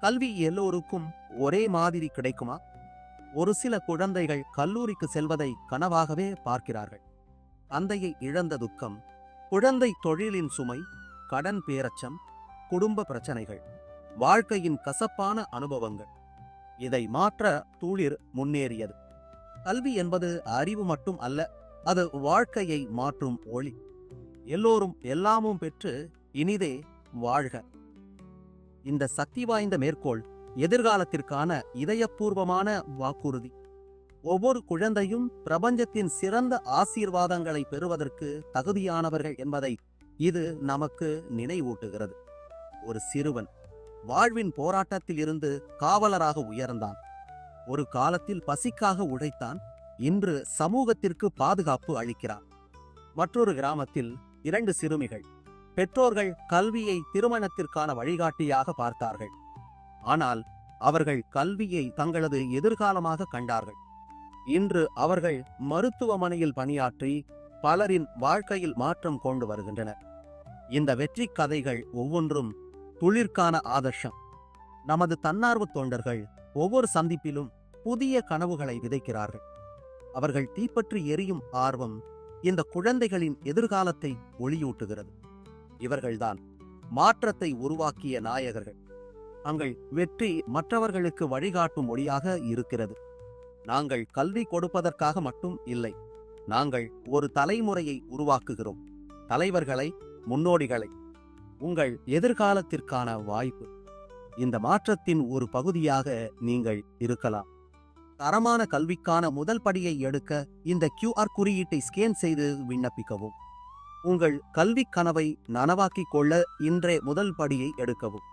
கல்வி எல்லோருக்கும் ஒரே மாதிரி கிடைக்குமா? ஒரு சில குழந்தைகள் கல்லூரிக்கு செல்வதை கனவாகவே பார்க்கிறார்கள். தந்தையை இழந்த துக்கம் குழந்தை தொழிலின் சுமை கடன் பேரச்சம் குடும்ப பிரச்சனைகள் வாழ்க்கையின் கசப்பான அனுபவங்கள். இதை மாற்ற தூளிர் முன்னேறியது. கல்வி என்பது அறிவு மட்டும் அல்ல அது வாழ்க்கையை மாற்றும் ஒளி. எல்லோரும் எல்லாமும் பெற்று இனிதே வாழ்க. இந்த சக்தி வாய்ந்த மேற்கோள் எதிர்காலத்திற்கான இதயபூர்வமான வாக்குறுதி. ஒவ்வொரு குழந்தையும் பிரபஞ்சத்தின் சிறந்த ஆசீர்வாதங்களை பெறுவதற்கு தகுதியானவர்கள் என்பதை இது நமக்கு நினைவூட்டுகிறது. ஒரு சிறுவன் வாழ்வின் போராட்டத்தில் இருந்து காவலராக உயர்ந்தான். ஒரு காலத்தில் பசிக்காக உழைத்தான். இன்று சமூகத்திற்கு பாதுகாப்பு அளிக்கிறான். மற்றொரு கிராமத்தில் இரண்டு சிறுமிகள் பெற்றோர்கள் கல்வியை திருமணத்திற்கான வழிகாட்டியாக பார்த்தார்கள். ஆனால் அவர்கள் கல்வியை தங்களது எதிர்காலமாக கண்டார்கள். இன்று அவர்கள் மருத்துவமனையில் பணியாற்றி பலரின் வாழ்க்கையில் மாற்றம் கொண்டு வருகின்றனர். இந்த வெற்றி கதைகள் ஒவ்வொன்றும் துளிர்க்கான ஆதர்ஷம். நமது தன்னார்வ தொண்டர்கள் ஒவ்வொரு சந்திப்பிலும் புதிய கனவுகளை விதைக்கிறார்கள். அவர்கள் தீப்பற்றி எரியும் ஆர்வம் இந்த குழந்தைகளின் எதிர்காலத்தை ஒளியூட்டுகிறது. இவர்கள்தான் மாற்றத்தை உருவாக்கிய நாயகர்கள். தங்கள் வெற்றி மற்றவர்களுக்கு வழிகாட்டும் மொழியாக இருக்கிறது. நாங்கள் கல்வி கொடுப்பதற்காக மட்டும் இல்லை நாங்கள் ஒரு தலைமுறையை உருவாக்குகிறோம். தலைவர்களை முன்னோடிகளை உங்கள் எதிர்காலத்திற்கான வாய்ப்பு. இந்த மாற்றத்தின் ஒரு பகுதியாக நீங்கள் இருக்கலாம். தரமான கல்விக்கான முதல் படியை எடுக்க இந்த கியூஆர் குறியீட்டை ஸ்கேன் செய்து விண்ணப்பிக்கவும். உங்கள் கல்விக் கனவை நனவாக்கிக் கொள்ள இன்றே முதல் படியை எடுக்கவும்.